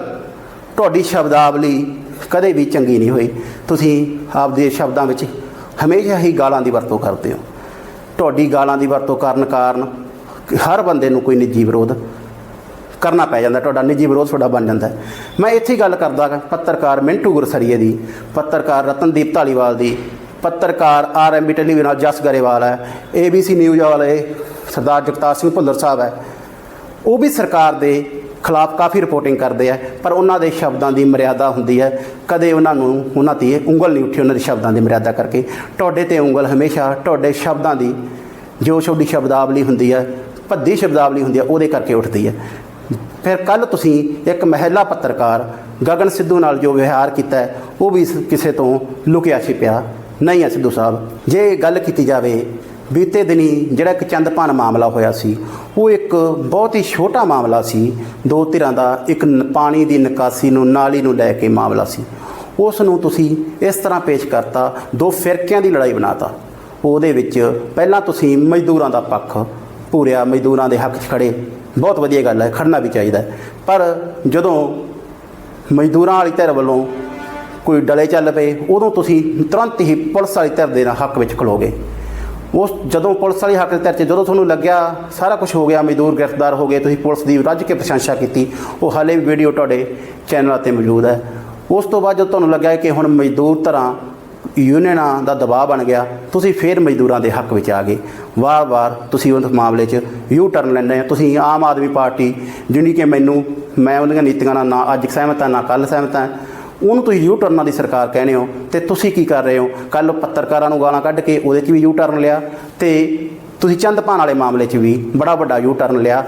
ਤੁਹਾਡੀ ਸ਼ਬਦਾਵਲੀ ਕਦੇ ਵੀ ਚੰਗੀ ਨਹੀਂ ਹੋਈ। ਤੁਸੀਂ ਆਪਦੇ ਸ਼ਬਦਾਂ ਵਿੱਚ ਹਮੇਸ਼ਾ ਹੀ ਗਾਲਾਂ ਦੀ ਵਰਤੋਂ ਕਰਦੇ ਹੋ। ਤੁਹਾਡੀ ਗਾਲਾਂ ਦੀ ਵਰਤੋਂ ਕਰਨ ਕਾਰਨ ਹਰ ਬੰਦੇ ਨੂੰ ਕੋਈ ਨਿੱਜੀ ਵਿਰੋਧ ਕਰਨਾ ਪੈ ਜਾਂਦਾ, ਤੁਹਾਡਾ ਨਿੱਜੀ ਵਿਰੋਧ ਤੁਹਾਡਾ ਬਣ ਜਾਂਦਾ ਮੈਂ ਇੱਥੇ ਗੱਲ ਕਰਦਾ ਗਾ ਪੱਤਰਕਾਰ ਮਿੰਟੂ ਗੁਰਸਰੀਏ ਦੀ, ਪੱਤਰਕਾਰ ਰਤਨਦੀਪ ਢਾਲੀਵਾਲ ਦੀ। ਪੱਤਰਕਾਰ ਆਰ ਆਰਐਮਬੀ ਟੈਲੀਵਿਜ਼ਨ ਨਾਲ ਜਸ ਗਰੇਵਾਲ ਹੈ ਏਬੀਸੀ ਨਿਊਜ਼ ਵਾਲੇ ਸਰਦਾਰ ਜਗਤਾਰ ਸਿੰਘ ਭੁੱਲਰ ਸਾਹਿਬ ਹੈ। ਉਹ ਵੀ ਸਰਕਾਰ ਦੇ ਖਿਲਾਫ ਕਾਫੀ ਰਿਪੋਰਟਿੰਗ ਕਰਦੇ ਆ ਪਰ ਉਹਨਾਂ ਦੇ ਸ਼ਬਦਾਂ ਦੀ ਮਰਿਆਦਾ ਹੁੰਦੀ ਹੈ। ਕਦੇ ਉਹਨਾਂ ਨੂੰ, ਉਹਨਾਂ ਤੇ ਉਂਗਲ ਨਹੀਂ ਉੱਠੀ ਉਹਨਾਂ ਦੇ ਸ਼ਬਦਾਂ ਦੀ ਮਰਿਆਦਾ ਕਰਕੇ। ਤੁਹਾਡੇ ਤੇ ਉਂਗਲ ਹਮੇਸ਼ਾ ਤੁਹਾਡੇ ਸ਼ਬਦਾਂ ਦੀ ਜੋ ਤੁਹਾਡੀ ਸ਼ਬਦਾਵਲੀ ਹੁੰਦੀ ਹੈ, ਭੱਦੀ ਸ਼ਬਦਾਵਲੀ ਹੁੰਦੀ ਹੈ, ਉਹਦੇ ਕਰਕੇ ਉੱਠਦੀ ਹੈ। ਫਿਰ ਕੱਲ ਤੁਸੀਂ ਇੱਕ ਮਹਿਲਾ ਪੱਤਰਕਾਰ ਗਗਨ ਸਿੱਧੂ ਨਾਲ ਜੋ ਵਿਹਾਰ ਕੀਤਾ ਉਹ ਵੀ ਕਿਸੇ ਤੋਂ ਲੁਕਿਆ ਛਿਪਿਆ। ਨਹੀਂ ਹੈ ਸਿੱਧੂ ਸਾਹਿਬ। ਜੇ ਗੱਲ ਕੀਤੀ ਜਾਵੇ, ਬੀਤੇ ਦਿਨੀ ਜਿਹੜਾ ਇੱਕ ਚੰਦਪਾਨ ਮਾਮਲਾ ਹੋਇਆ ਸੀ, ਉਹ ਇੱਕ ਬਹੁਤ ਹੀ ਛੋਟਾ ਮਾਮਲਾ ਸੀ। ਦੋ ਧਿਰਾਂ ਦਾ ਇੱਕ ਪਾਣੀ ਦੀ ਨਿਕਾਸੀ ਨੂੰ, ਨਾਲੀ ਨੂੰ ਲੈ ਕੇ ਮਾਮਲਾ ਸੀ। ਉਸ ਨੂੰ ਤੁਸੀਂ ਇਸ ਤਰ੍ਹਾਂ ਪੇਸ਼ ਕਰਤਾ, ਦੋ ਫਿਰਕਿਆਂ ਦੀ ਲੜਾਈ ਬਣਾਤਾ। ਉਹਦੇ ਵਿੱਚ ਪਹਿਲਾਂ ਤੁਸੀਂ ਮਜ਼ਦੂਰਾਂ ਦਾ ਪੱਖ ਪੂਰਿਆ ਮਜ਼ਦੂਰਾਂ ਦੇ ਹੱਕ 'ਚ ਖੜੇ। ਬਹੁਤ ਵਧੀਆ ਗੱਲ ਹੈ, ਖੜਨਾ ਵੀ ਚਾਹੀਦਾ ਪਰ ਜਦੋਂ ਮਜ਼ਦੂਰਾਂ ਵਾਲੀ ਧਿਰ ਵੱਲੋਂ ਕੋਈ ਡਲੇ ਚੱਲ ਪਏ, ਉਦੋਂ ਤੁਸੀਂ ਤੁਰੰਤ ਹੀ ਪੁਲਿਸ ਵਾਲੀ ਧਿਰ ਦੇ ਨਾਲ ਹੱਕ ਵਿੱਚ ਖਲੋਗੇ। ਉਸ ਜਦੋਂ ਪੁਲਿਸ ਵਾਲੀ ਹੱਕ ਦੇ ਧਿਰ 'ਚ ਜਦੋਂ ਤੁਹਾਨੂੰ ਲੱਗਿਆ, ਸਾਰਾ ਕੁਝ ਹੋ ਗਿਆ, ਮਜ਼ਦੂਰ ਗ੍ਰਿਫਤਾਰ ਹੋ ਗਏ, ਤੁਸੀਂ ਪੁਲਿਸ ਦੀ ਰੱਜ ਕੇ ਪ੍ਰਸ਼ੰਸਾ ਕੀਤੀ, ਉਹ ਹਾਲੇ ਵੀ ਵੀਡੀਓ ਤੁਹਾਡੇ ਚੈਨਲਾਂ 'ਤੇ ਮੌਜੂਦ ਹੈ। ਉਸ ਤੋਂ ਬਾਅਦ ਜਦੋਂ ਤੁਹਾਨੂੰ ਲੱਗਿਆ ਕਿ ਹੁਣ ਮਜ਼ਦੂਰ ਤਰ੍ਹਾਂ ਯੂਨੀਅਨਾਂ ਦਾ ਦਬਾਅ ਬਣ ਗਿਆ, ਤੁਸੀਂ ਫੇਰ ਮਜ਼ਦੂਰਾਂ ਦੇ ਹੱਕ ਵਿੱਚ ਆ ਗਏ। ਵਾਰ-ਵਾਰ ਤੁਸੀਂ ਉਸ ਮਾਮਲੇ 'ਚ ਯੂ ਟਰਨ ਲੈਂਦੇ ਆ ਤੁਸੀਂ ਆਮ ਆਦਮੀ ਪਾਰਟੀ ਜਿਹੜੀ ਕਿ ਮੈਨੂੰ, ਮੈਂ ਉਹਦੀਆਂ ਨੀਤੀਆਂ ਨਾਲ ਨਾ ਅੱਜ ਸਹਿਮਤ ਹਾਂ, ਨਾ ਕੱਲ ਸਹਿਮਤ ਹਾਂ ਉਹਨੂੰ ਤੁਸੀਂ ਯੂ ਟਰਨਾਂ ਦੀ ਸਰਕਾਰ ਕਹਿੰਦੇ ਹੋ ਤੇ ਤੁਸੀਂ ਕੀ ਕਰ ਰਹੇ ਹੋ? ਕੱਲ ਪੱਤਰਕਾਰਾਂ ਨੂੰ ਗਾਲਾਂ ਕੱਢ ਕੇ ਉਹਦੇ 'ਚ ਵੀ ਯੂ ਟਰਨ ਲਿਆ ਤੇ ਤੁਸੀਂ ਚੰਦਪਾਨ ਵਾਲੇ ਮਾਮਲੇ 'ਚ ਵੀ ਬੜਾ ਵੱਡਾ ਯੂ ਟਰਨ ਲਿਆ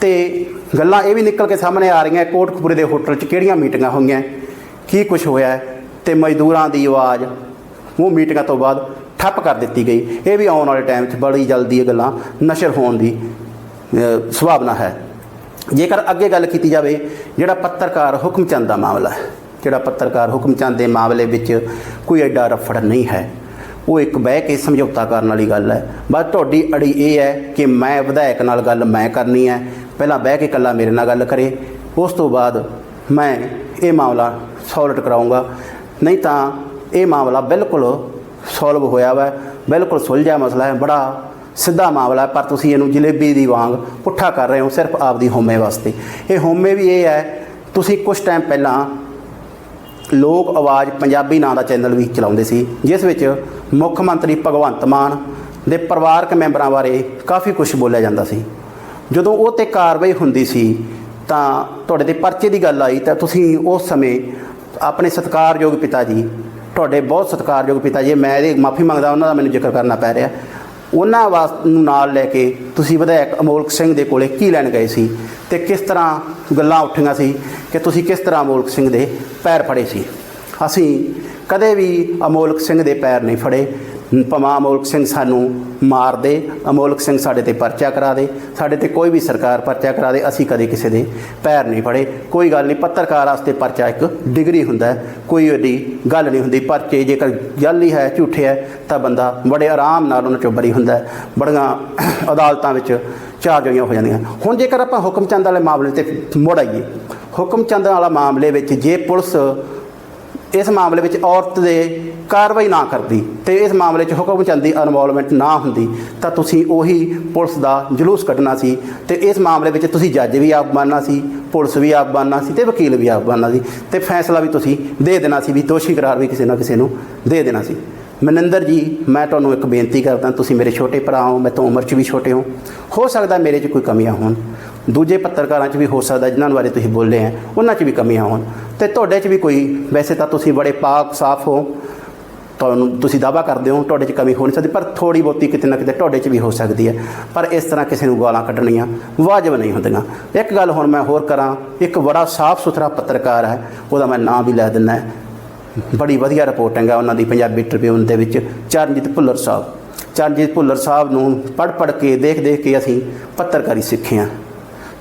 ਤੇ ਗੱਲਾਂ ਇਹ ਵੀ ਨਿਕਲ ਕੇ ਸਾਹਮਣੇ ਆ ਰਹੀਆਂ ਕੋਟਕਪੂਰੇ ਦੇ ਹੋਟਲ 'ਚ ਕਿਹੜੀਆਂ ਮੀਟਿੰਗਾਂ ਹੋਈਆਂ, ਕੀ ਕੁਝ ਹੋਇਆ ਹੈ ਤੇ ਮਜ਼ਦੂਰਾਂ ਦੀ ਆਵਾਜ਼, ਉਹ ਮੀਟਿੰਗਾਂ ਤੋਂ ਬਾਅਦ ਠੱਪ ਕਰ ਦਿੱਤੀ ਗਈ। ਇਹ ਵੀ ਆਉਣ ਵਾਲੇ ਟਾਈਮ 'ਚ ਬੜੀ ਜਲਦੀ ਇਹ ਗੱਲਾਂ ਨਸ਼ਰ ਹੋਣ ਦੀ ਸੁਭਾਵਨਾ ਹੈ। ਜੇਕਰ ਅੱਗੇ ਗੱਲ ਕੀਤੀ ਜਾਵੇ, ਜਿਹੜਾ ਪੱਤਰਕਾਰ ਹੁਕਮਚੰਦ ਦਾ ਮਾਮਲਾ ਹੈ ਜਿਹੜਾ ਪੱਤਰਕਾਰ ਹੁਕਮ ਚੰਦ ਦੇ ਮਾਮਲੇ ਵਿੱਚ ਕੋਈ ਐਡਾ ਰਫੜ ਨਹੀਂ ਹੈ। ਉਹ ਇੱਕ ਬਹਿ ਕੇ ਸਮਝੌਤਾ ਕਰਨ ਵਾਲੀ ਗੱਲ ਹੈ। ਬਸ ਤੁਹਾਡੀ ਅੜੀ ਇਹ ਹੈ ਕਿ ਮੈਂ ਵਿਧਾਇਕ ਨਾਲ ਗੱਲ ਮੈਂ ਕਰਨੀ ਹੈ। ਪਹਿਲਾਂ ਬਹਿ ਕੇ ਇਕੱਲਾ ਮੇਰੇ ਨਾਲ ਗੱਲ ਕਰੇ। ਉਸ ਤੋਂ ਬਾਅਦ ਮੈਂ ਇਹ ਮਾਮਲਾ ਸੋਲਟ ਕਰਾਉਂਗਾ ਨਹੀਂ ਤਾਂ ਇਹ ਮਾਮਲਾ ਬਿਲਕੁਲ ਸੋਲਵ ਹੋਇਆ ਵਾ। ਬਿਲਕੁਲ ਸੁਲਝਿਆ ਮਸਲਾ ਹੈ। ਬੜਾ ਸਿੱਧਾ ਮਾਮਲਾ ਪਰ ਤੁਸੀਂ ਇਹਨੂੰ ਜਲੇਬੀ ਦੀ ਵਾਂਗ ਪੁੱਠਾ ਕਰ ਰਹੇ ਹੋ। ਸਿਰਫ ਆਪਦੀ ਹੋਮੇ ਵਾਸਤੇ। ਇਹ ਹੋਮੇ ਵੀ ਇਹ ਹੈ, ਤੁਸੀਂ ਕੁਝ ਟਾਈਮ ਪਹਿਲਾਂ ਲੋਕ ਆਵਾਜ਼ ਪੰਜਾਬੀ ਨਾਂ ਦਾ ਚੈਨਲ ਵੀ ਚਲਾਉਂਦੇ ਸੀ, ਜਿਸ ਵਿੱਚ ਮੁੱਖ ਮੰਤਰੀ ਭਗਵੰਤ ਮਾਨ ਦੇ ਪਰਿਵਾਰਕ ਮੈਂਬਰਾਂ ਬਾਰੇ ਕਾਫੀ ਕੁਝ ਬੋਲਿਆ ਜਾਂਦਾ ਸੀ। ਜਦੋਂ ਉਹ ਤੇ ਕਾਰਵਾਈ ਹੁੰਦੀ ਸੀ, ਤਾਂ ਤੁਹਾਡੇ ਤੇ ਪਰਚੇ ਦੀ ਗੱਲ ਆਈ ਤਾਂ ਤੁਸੀਂ ਉਸ ਸਮੇਂ ਆਪਣੇ ਸਤਿਕਾਰਯੋਗ ਪਿਤਾ ਜੀ, ਤੁਹਾਡੇ ਬਹੁਤ ਸਤਿਕਾਰਯੋਗ ਪਿਤਾ ਜੀ, ਮੈਂ ਇਹਦੀ ਮਾਫੀ ਮੰਗਦਾ, ਉਹਨਾਂ ਦਾ ਮੈਨੂੰ ਜ਼ਿਕਰ ਕਰਨਾ ਪੈ ਰਿਹਾ। ਉਹਨਾਂ ਵਾਸ, ਨੂੰ ਨਾਲ ਲੈ ਕੇ ਤੁਸੀਂ ਵਿਧਾਇਕ ਅਮੋਲਕ ਸਿੰਘ ਦੇ ਕੋਲੇ ਕੀ ਲੈਣ ਗਏ ਸੀ? ਤੇ ਕਿਸ ਤਰ੍ਹਾਂ ਗੱਲਾਂ ਉੱਠੀਆਂ ਸੀ ਕਿ ਤੁਸੀਂ ਕਿਸ ਤਰ੍ਹਾਂ ਅਮੋਲਕ ਸਿੰਘ ਦੇ ਪੈਰ ਫੜੇ ਸੀ? ਅਸੀਂ ਕਦੇ ਵੀ ਅਮੋਲਕ ਸਿੰਘ ਦੇ ਪੈਰ ਨਹੀਂ ਫੜੇ। ਭਮਾ ਅਮੋਲਕ ਸਿੰਘ ਸਾਨੂੰ ਮਾਰ ਦੇ, ਅਮੋਲਕ ਸਿੰਘ ਸਾਡੇ ਤੇ ਪਰਚਾ ਕਰਾ ਦੇ, ਸਾਡੇ ਤੇ ਕੋਈ ਵੀ ਸਰਕਾਰ ਪਰਚਾ ਕਰਾ ਦੇ, ਅਸੀਂ ਕਦੇ ਕਿਸੇ ਦੇ ਪੈਰ ਨਹੀਂ ਫੜੇ। ਕੋਈ ਗੱਲ ਨਹੀਂ, ਪੱਤਰਕਾਰ ਵਾਸਤੇ ਪਰਚਾ ਇੱਕ ਡਿਗਰੀ ਹੁੰਦਾ ਕੋਈ ਉਹਦੀ ਗੱਲ ਨਹੀਂ ਹੁੰਦੀ, ਪਰਚੇ ਜੇਕਰ ਜਾਲੀ ਹੈ, ਝੂਠੇ ਹੈ, ਤਾਂ ਬੰਦਾ ਬੜੇ ਆਰਾਮ ਨਾਲ ਉਹਨਾਂ ਚੋਂ ਬਰੀ ਹੁੰਦਾ ਬੜੀਆਂ ਅਦਾਲਤਾਂ ਵਿੱਚ ਚਾਰ ਜੋਈਆਂ ਹੋ ਜਾਂਦੀਆਂ। ਹੁਣ ਜੇਕਰ ਆਪਾਂ ਹੁਕਮ ਚੰਦ ਵਾਲੇ ਮਾਮਲੇ ਤੇ ਮੁੜ ਆਈਏ ਹੁਕਮ ਚੰਦ ਵਾਲਾ ਮਾਮਲੇ ਵਿੱਚ ਜੇ ਪੁਲਿਸ ਇਸ ਮਾਮਲੇ ਵਿੱਚ ਔਰਤ ਦੇ ਕਾਰਵਾਈ ਨਾ ਕਰਦੀ ਤੇ ਇਸ ਮਾਮਲੇ 'ਚ ਹੁਕਮ ਚੰਦ ਦੀ ਇਨਵੋਲਵਮੈਂਟ ਨਾ ਹੁੰਦੀ, ਤਾਂ ਤੁਸੀਂ ਉਹੀ ਪੁਲਿਸ ਦਾ ਜਲੂਸ ਕੱਢਣਾ ਸੀ ਤੇ ਇਸ ਮਾਮਲੇ ਵਿੱਚ ਤੁਸੀਂ ਜੱਜ ਵੀ ਆਪ ਬਣਨਾ ਸੀ, ਪੁਲਿਸ ਵੀ ਆਪ ਬਣਨਾ ਸੀ ਤੇ ਵਕੀਲ ਵੀ ਆਪ ਬਣਨਾ ਸੀ ਤੇ ਫੈਸਲਾ ਵੀ ਤੁਸੀਂ ਦੇ ਦੇਣਾ ਸੀ ਵੀ ਦੋਸ਼ੀ ਕਰਾਰ ਵੀ ਕਿਸੇ ਨਾ ਕਿਸੇ ਨੂੰ ਦੇ ਦੇਣਾ ਸੀ। ਮਨਿੰਦਰ ਜੀ, ਮੈਂ ਤੁਹਾਨੂੰ ਇੱਕ ਬੇਨਤੀ ਕਰਦਾ, ਤੁਸੀਂ ਮੇਰੇ ਛੋਟੇ ਭਰਾ ਹੋ, ਮੈਂ ਤੋਂ ਉਮਰ 'ਚ ਵੀ ਛੋਟੇ ਹੋ ਹੋ ਸਕਦਾ ਮੇਰੇ 'ਚ ਕੋਈ ਕਮੀਆਂ ਹੋਣ। ਦੂਜੇ ਪੱਤਰਕਾਰਾਂ 'ਚ ਵੀ ਹੋ ਸਕਦਾ, ਜਿਨ੍ਹਾਂ ਬਾਰੇ ਤੁਸੀਂ ਬੋਲੇ ਆ, ਉਹਨਾਂ 'ਚ ਵੀ ਕਮੀਆਂ ਹੋਣ। ਤੇ ਤੁਹਾਡੇ 'ਚ ਵੀ ਕੋਈ, ਵੈਸੇ ਤਾਂ ਤੁਸੀਂ ਬੜੇ ਪਾਕ, ਸਾਫ਼ ਹੋ। ਤੁਹਾਨੂੰ, ਤੁਸੀਂ ਦਾਵਾ ਕਰਦੇ ਹੋ, ਤੁਹਾਡੇ 'ਚ ਕਮੀ ਹੋ ਨਹੀਂ ਸਕਦੀ, ਪਰ ਥੋੜੀ ਬਹੁਤੀ ਕਿਤੇ ਨਾ ਕਿਤੇ ਤੁਹਾਡੇ 'ਚ ਵੀ ਹੋ ਸਕਦੀ ਹੈ। ਪਰ ਇਸ ਤਰ੍ਹਾਂ ਕਿਸੇ ਨੂੰ ਗਾਲਾਂ ਕੱਢਣੀਆਂ ਵਾਜਬ ਨਹੀਂ ਹੁੰਦੀਆਂ। ਇੱਕ ਗੱਲ ਹੁਣ ਮੈਂ ਹੋਰ ਕਰਾਂ, ਇੱਕ ਬੜਾ ਸਾਫ਼ ਸੁਥਰਾ ਪੱਤਰਕਾਰ ਹੈ, ਉਹਦਾ ਮੈਂ ਨਾਮ ਵੀ ਲੈ ਦਿੰਦਾ ਬੜੀ ਵਧੀਆ ਰਿਪੋਰਟਿੰਗ ਹੈ ਉਹਨਾਂ ਦੀ ਪੰਜਾਬੀ ਟ੍ਰਿਬਿਊਨ ਦੇ ਵਿੱਚ, ਚਰਨਜੀਤ ਭੁੱਲਰ ਸਾਹਿਬ। ਚਰਨਜੀਤ ਭੁੱਲਰ ਸਾਹਿਬ ਨੂੰ ਪੜ੍ਹ ਪੜ੍ਹ ਕੇ ਦੇਖ ਦੇਖ ਕੇ ਅਸੀਂ ਪੱਤਰਕਾਰੀ ਸਿੱਖੇ ਹਾਂ।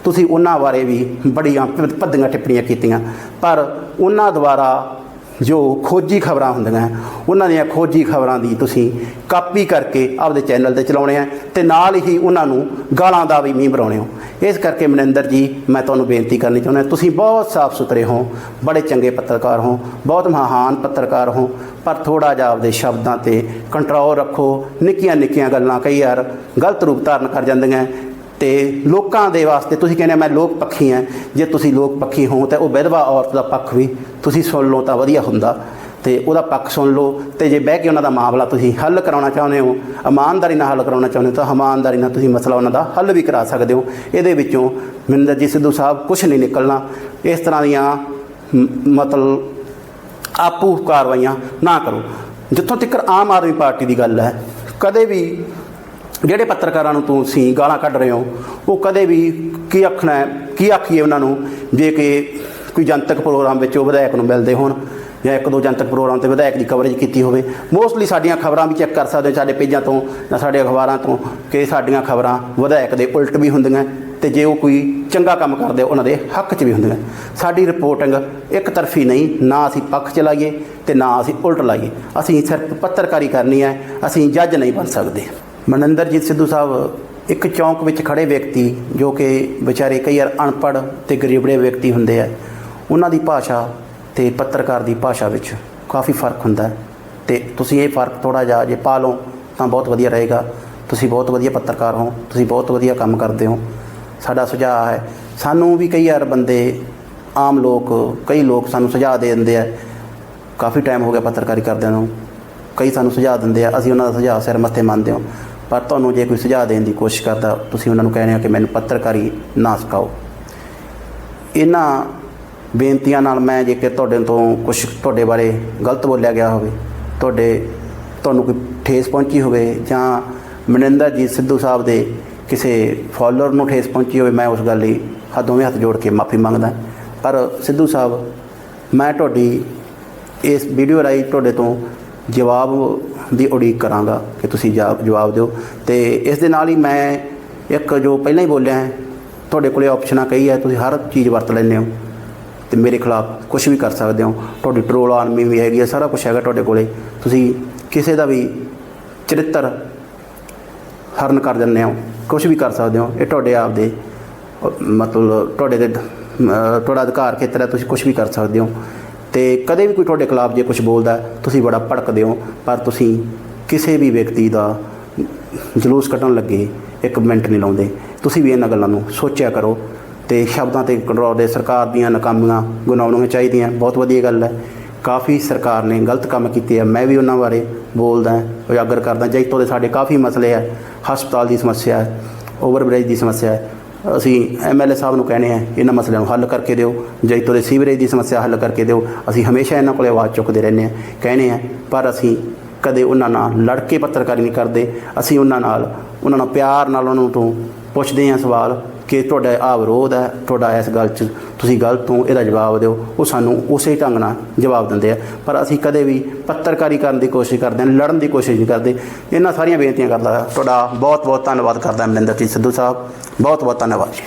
ਤੁਸੀਂ ਉਹਨਾਂ ਬਾਰੇ ਵੀ ਬੜੀਆਂ ਭੱਦੀਆਂ ਟਿੱਪਣੀਆਂ ਕੀਤੀਆਂ। ਪਰ ਉਹਨਾਂ ਦੁਆਰਾ ਜੋ ਖੋਜੀ ਖਬਰਾਂ ਹੁੰਦੀਆਂ ਉਹਨਾਂ ਦੀਆਂ ਖੋਜੀ ਖਬਰਾਂ ਦੀ ਤੁਸੀਂ ਕਾਪੀ ਕਰਕੇ ਆਪਦੇ ਚੈਨਲ ਤੇ ਚਲਾਉਣੇ ਆ ਤੇ ਨਾਲ ਹੀ ਉਹਨਾਂ ਨੂੰ ਗਾਲਾਂ ਦਾ ਵੀ ਮੀਂਹ ਬਣਾਉਣੇ ਹੋ। ਇਸ ਕਰਕੇ ਮਨਿੰਦਰ ਜੀ, ਮੈਂ ਤੁਹਾਨੂੰ ਬੇਨਤੀ ਕਰਨੀ ਚਾਹੁੰਦਾ ਤੁਸੀਂ ਬਹੁਤ ਸਾਫ਼ ਸੁਥਰੇ ਹੋ, ਬੜੇ ਚੰਗੇ ਪੱਤਰਕਾਰ ਹੋ, ਬਹੁਤ ਮਹਾਨ ਪੱਤਰਕਾਰ ਹੋ, ਪਰ ਥੋੜਾ ਜਿਹਾ ਆਪਦੇ ਸ਼ਬਦਾਂ ਤੇ ਕੰਟਰੋਲ ਰੱਖੋ ਨਿੱਕੀਆਂ ਨਿੱਕੀਆਂ ਗੱਲਾਂ ਕਈ ਵਾਰ ਗਲਤ ਰੂਪ ਧਾਰਨ ਕਰ ਜਾਂਦੀਆਂ ਤੇ ਲੋਕਾਂ ਦੇ ਵਾਸਤੇ ਤੁਸੀਂ ਕਹਿੰਦੇ ਮੈਂ ਲੋਕ ਪੱਖੀ ਹਾਂ ਜੇ ਤੁਸੀਂ ਲੋਕ ਪੱਖੀ ਹੋ ਤਾਂ ਉਹ ਵਿਧਵਾ ਔਰਤ ਦਾ ਪੱਖ ਵੀ ਤੁਸੀਂ ਸੁਣ ਲਓ ਤਾਂ ਵਧੀਆ ਹੁੰਦਾ। ਤੇ ਉਹਦਾ ਪੱਖ ਸੁਣ ਲਓ। ਤੇ ਜੇ ਬਹਿ ਕੇ ਉਹਨਾਂ ਦਾ ਮਾਮਲਾ ਤੁਸੀਂ ਹੱਲ ਕਰਾਉਣਾ ਚਾਹੁੰਦੇ ਹੋ, ਇਮਾਨਦਾਰੀ ਨਾਲ ਹੱਲ ਕਰਾਉਣਾ ਚਾਹੁੰਦੇ ਹੋ, ਤਾਂ ਇਮਾਨਦਾਰੀ ਨਾਲ ਤੁਸੀਂ ਮਸਲਾ ਉਹਨਾਂ ਦਾ ਹੱਲ ਵੀ ਕਰਾ ਸਕਦੇ ਹੋ। ਇਹਦੇ ਵਿੱਚੋਂ ਮਨਿੰਦਰ ਜੀ ਸਿੱਧੂ ਸਾਹਿਬ ਕੁਝ ਨਹੀਂ ਨਿਕਲਣਾ। ਇਸ ਤਰ੍ਹਾਂ ਦੀਆਂ ਮਤਲਬ ਆਪੂ ਕਾਰਵਾਈਆਂ ਨਾ ਕਰੋ। ਜਿੱਥੋਂ ਤੱਕ ਆਮ ਆਦਮੀ ਪਾਰਟੀ ਦੀ ਗੱਲ ਹੈ, ਕਦੇ ਵੀ ਜਿਹੜੇ ਪੱਤਰਕਾਰਾਂ ਨੂੰ ਤੁਸੀਂ ਗਾਲਾਂ ਕੱਢ ਰਹੇ ਹੋ, ਉਹ ਕਦੇ ਵੀ ਕੀ ਆਖਣਾ ਕੀ ਆਖੀਏ ਉਹਨਾਂ ਨੂੰ ਜੇ ਕਿ ਕੋਈ ਜਨਤਕ ਪ੍ਰੋਗਰਾਮ ਵਿੱਚ ਉਹ ਵਿਧਾਇਕ ਨੂੰ ਮਿਲਦੇ ਹੋਣ ਜਾਂ ਇੱਕ ਦੋ ਜਨਤਕ ਪ੍ਰੋਗਰਾਮ ਤੇ ਵਿਧਾਇਕ ਦੀ ਕਵਰੇਜ ਕੀਤੀ ਹੋਵੇ। ਮੋਸਟਲੀ ਸਾਡੀਆਂ ਖਬਰਾਂ ਵੀ ਚੈੱਕ ਕਰ ਸਕਦੇ ਹੋ ਸਾਡੇ ਪੇਜਾਂ ਤੋਂ ਜਾਂ ਸਾਡੇ ਅਖਬਾਰਾਂ ਤੋਂ ਕਿ ਸਾਡੀਆਂ ਖਬਰਾਂ ਵਿਧਾਇਕ ਦੇ ਉਲਟ ਵੀ ਹੁੰਦੀਆਂ ਤੇ ਜੇ ਉਹ ਕੋਈ ਚੰਗਾ ਕੰਮ ਕਰਦੇ, ਉਹਨਾਂ ਦੇ ਹੱਕ 'ਚ ਵੀ ਹੁੰਦੀਆਂ। ਸਾਡੀ ਰਿਪੋਰਟਿੰਗ ਇੱਕ ਤਰਫੀ ਨਹੀਂ, ਨਾ ਅਸੀਂ ਪੱਖ ਚਲਾਈਏ ਤੇ ਨਾ ਅਸੀਂ ਉਲਟ ਲਾਈਏ। ਅਸੀਂ ਸਿਰਫ ਪੱਤਰਕਾਰੀ ਕਰਨੀ ਹੈ, ਅਸੀਂ ਜੱਜ ਨਹੀਂ ਬਣ ਸਕਦੇ। ਮਨਿੰਦਰਜੀਤ ਸਿੱਧੂ ਸਾਹਿਬ ਇੱਕ ਚੌਂਕ ਵਿੱਚ ਖੜੇ ਵਿਅਕਤੀ ਜੋ ਕਿ ਵਿਚਾਰੇ ਕਈ ਵਾਰ ਅਨਪੜ੍ਹ ਤੇ ਗਰੀਬੜੇ ਵਿਅਕਤੀ ਹੁੰਦੇ ਆ, ਉਹਨਾਂ ਦੀ ਭਾਸ਼ਾ ਤੇ ਪੱਤਰਕਾਰ ਦੀ ਭਾਸ਼ਾ ਵਿੱਚ ਕਾਫੀ ਫ਼ਰਕ ਹੁੰਦਾ ਹੈ। ਤੇ ਤੁਸੀਂ ਇਹ ਫ਼ਰਕ ਥੋੜਾ ਜਿਹਾ ਜੇ ਪਾ ਲਓ ਤਾਂ ਬਹੁਤ ਵਧੀਆ ਰਹੇਗਾ। ਤੁਸੀਂ ਬਹੁਤ ਵਧੀਆ ਪੱਤਰਕਾਰ ਹੋ, ਤੁਸੀਂ ਬਹੁਤ ਵਧੀਆ ਕੰਮ ਕਰਦੇ ਹੋ। ਸਾਡਾ ਸੁਝਾਅ ਹੈ, ਸਾਨੂੰ ਵੀ ਕਈ ਵਾਰ ਬੰਦੇ, ਆਮ ਲੋਕ, ਕਈ ਲੋਕ ਸਾਨੂੰ ਸੁਝਾਅ ਦੇ ਦਿੰਦੇ ਆ। ਕਾਫੀ ਟਾਈਮ ਹੋ ਗਿਆ ਪੱਤਰਕਾਰੀ ਕਰਦਿਆਂ ਨੂੰ। ਕਈ ਸਾਨੂੰ ਸੁਝਾਅ ਦਿੰਦੇ ਆ, ਅਸੀਂ ਉਹਨਾਂ ਦਾ ਸੁਝਾਅ ਸਿਰ ਮੱਥੇ ਮੰਨਦੇ ਹਾਂ। ਪਰ ਤੁਹਾਨੂੰ ਜੇ ਕੋਈ ਸੁਝਾਅ ਦੇਣ ਦੀ ਕੋਸ਼ਿਸ਼ ਕਰਦਾ, ਤੁਸੀਂ ਉਹਨਾਂ ਨੂੰ ਕਹਿੰਦੇ ਹੋ ਕਿ ਮੈਨੂੰ ਪੱਤਰਕਾਰੀ ਨਾ ਸਿਖਾਓ। ਇਹਨਾਂ ਬੇਨਤੀਆਂ ਨਾਲ ਮੈਂ ਜੇਕਰ ਤੁਹਾਡੇ ਤੋਂ ਕੁਝ ਤੁਹਾਡੇ ਬਾਰੇ ਗਲਤ ਬੋਲਿਆ ਗਿਆ ਹੋਵੇ, ਤੁਹਾਡੇ, ਤੁਹਾਨੂੰ ਕੋਈ ਠੇਸ ਪਹੁੰਚੀ ਹੋਵੇ ਜਾਂ ਮਨਿੰਦਰਜੀਤ ਸਿੱਧੂ ਸਾਹਿਬ ਦੇ ਕਿਸੇ ਫਾਲੋਅਰ ਨੂੰ ਠੇਸ ਪਹੁੰਚੀ ਹੋਵੇ, ਮੈਂ ਉਸ ਗੱਲ ਲਈ ਹੱਥ ਦੋਵੇਂ ਹੱਥ ਜੋੜ ਕੇ ਮਾਫੀ ਮੰਗਦਾ। ਪਰ ਸਿੱਧੂ ਸਾਹਿਬ, ਮੈਂ ਤੁਹਾਡੀ ਇਸ ਵੀਡੀਓ ਰਾਹੀਂ ਤੁਹਾਡੇ ਤੋਂ ਜਵਾਬ ਦੀ ਉਡੀਕ ਕਰਾਂਗਾ ਕਿ ਤੁਸੀਂ ਜਾ- ਜਵਾਬ ਦਿਓ। ਤੇ ਇਸ ਦੇ ਨਾਲ ਹੀ ਮੈਂ ਇੱਕ ਜੋ ਪਹਿਲਾਂ ਹੀ ਬੋਲਿਆ ਹੈ, ਤੁਹਾਡੇ ਕੋਲੇ ਆਪਸ਼ਨਾਂ ਕਈ ਹੈ, ਤੁਸੀਂ ਹਰ ਚੀਜ਼ ਵਰਤ ਲੈਂਦੇ ਹੋ ਤੇ ਮੇਰੇ ਖਿਲਾਫ ਕੁਝ ਵੀ ਕਰ ਸਕਦੇ ਹੋ। ਤੁਹਾਡੀ ਟਰੋਲ ਆਰਮੀ ਵੀ ਹੈਗੀ ਹੈ, ਸਾਰਾ ਕੁਝ ਹੈਗਾ ਤੁਹਾਡੇ ਕੋਲੇ। ਤੁਸੀਂ ਕਿਸੇ ਦਾ ਵੀ ਚਰਿੱਤਰ ਹਰਨ ਕਰ ਦਿੰਦੇ ਹੋ ਕੁਝ ਵੀ ਕਰ ਸਕਦੇ ਹੋ। ਇਹ ਤੁਹਾਡੇ ਆਪ ਦੇ ਮਤਲਬ ਤੁਹਾਡੇ ਦੇ ਤੁਹਾਡਾ ਅਧਿਕਾਰ ਖੇਤਰ ਹੈ, ਤੁਸੀਂ ਕੁਝ ਵੀ ਕਰ ਸਕਦੇ ਹੋ। ਤੇ ਕਦੇ ਵੀ ਕੋਈ ਤੁਹਾਡੇ ਖਿਲਾਫ ਜੇ ਕੁਝ ਬੋਲਦਾ ਤੁਸੀਂ ਬੜਾ ਭੜਕਦੇ ਹੋ, ਪਰ ਤੁਸੀਂ ਕਿਸੇ ਵੀ ਵਿਅਕਤੀ ਦਾ ਜਲੂਸ ਕੱਢਣ ਲੱਗੇ, ਇੱਕ ਮਿੰਟ ਨਹੀਂ ਲਾਉਂਦੇ। ਤੁਸੀਂ ਵੀ ਇਹਨਾਂ ਗੱਲਾਂ ਨੂੰ ਸੋਚਿਆ ਕਰੋ ਤੇ ਸ਼ਬਦਾਂ ਤੇ ਕੰਟਰੋਲ ਦੇ ਸਰਕਾਰ ਦੀਆਂ ਨਾਕਾਮੀਆਂ ਗੁਨਾਉਣੀਆਂ ਚਾਹੀਦੀਆਂ। ਬਹੁਤ ਵਧੀਆ ਗੱਲ ਹੈ। ਕਾਫੀ ਸਰਕਾਰ ਨੇ ਗਲਤ ਕੰਮ ਕੀਤੇ ਆ। ਮੈਂ ਵੀ ਉਹਨਾਂ ਬਾਰੇ ਬੋਲਦਾ, ਉਜਾਗਰ ਕਰਦਾ। ਜੈਤੋ ਦੇ ਸਾਡੇ ਕਾਫੀ ਮਸਲੇ ਆ। ਹਸਪਤਾਲ ਦੀ ਸਮੱਸਿਆ ਹੈ, ਓਵਰਬ੍ਰਿਜ ਦੀ ਸਮੱਸਿਆ ਹੈ। ਅਸੀਂ ਐਮਐਲਏ ਸਾਹਿਬ ਨੂੰ ਕਹਿੰਦੇ ਆ ਇਹਨਾਂ ਮਸਲਿਆਂ ਨੂੰ ਹੱਲ ਕਰਕੇ ਦਿਓ ਜੈਤੋ ਦੇ ਸੀਵਰੇਜ ਦੀ ਸਮੱਸਿਆ ਹੱਲ ਕਰਕੇ ਦਿਓ। ਅਸੀਂ ਹਮੇਸ਼ਾ ਇਹਨਾਂ ਕੋਲੇ ਆਵਾਜ਼ ਚੁੱਕਦੇ ਰਹਿੰਦੇ ਆ ਕਹਿੰਦੇ ਆ ਪਰ ਅਸੀਂ ਕਦੇ ਉਹਨਾਂ ਨਾਲ ਲੜ ਕੇ ਪੱਤਰਕਾਰੀ ਨਹੀਂ ਕਰਦੇ। ਅਸੀਂ ਉਹਨਾਂ ਨਾਲ ਉਹਨਾਂ ਨਾਲ ਪਿਆਰ ਨਾਲ ਉਹਨਾਂ ਤੋਂ ਪੁੱਛਦੇ ਹਾਂ ਸਵਾਲ ਕਿ ਤੁਹਾਡਾ ਆ ਵਿਰੋਧ ਹੈ, ਤੁਹਾਡਾ ਇਸ ਗੱਲ 'ਚ ਤੁਸੀਂ ਗਲਤ ਹੋ, ਇਹਦਾ ਜਵਾਬ ਦਿਓ। ਉਹ ਸਾਨੂੰ ਉਸੇ ਢੰਗ ਨਾਲ ਜਵਾਬ ਦਿੰਦੇ ਆ। ਪਰ ਅਸੀਂ ਕਦੇ ਵੀ ਪੱਤਰਕਾਰੀ ਕਰਨ ਦੀ ਕੋਸ਼ਿਸ਼ ਕਰਦੇ ਹਾਂ ਲੜਨ ਦੀ ਕੋਸ਼ਿਸ਼ ਨਹੀਂ ਕਰਦੇ। ਇਹਨਾਂ ਸਾਰੀਆਂ ਬੇਨਤੀਆਂ ਕਰਦਾ ਤੁਹਾਡਾ ਬਹੁਤ ਬਹੁਤ ਧੰਨਵਾਦ ਕਰਦਾ ਮਨਿੰਦਰ ਜੀ ਸਿੱਧੂ ਸਾਹਿਬ। ਬਹੁਤ ਬਹੁਤ ਧੰਨਵਾਦ ਜੀ।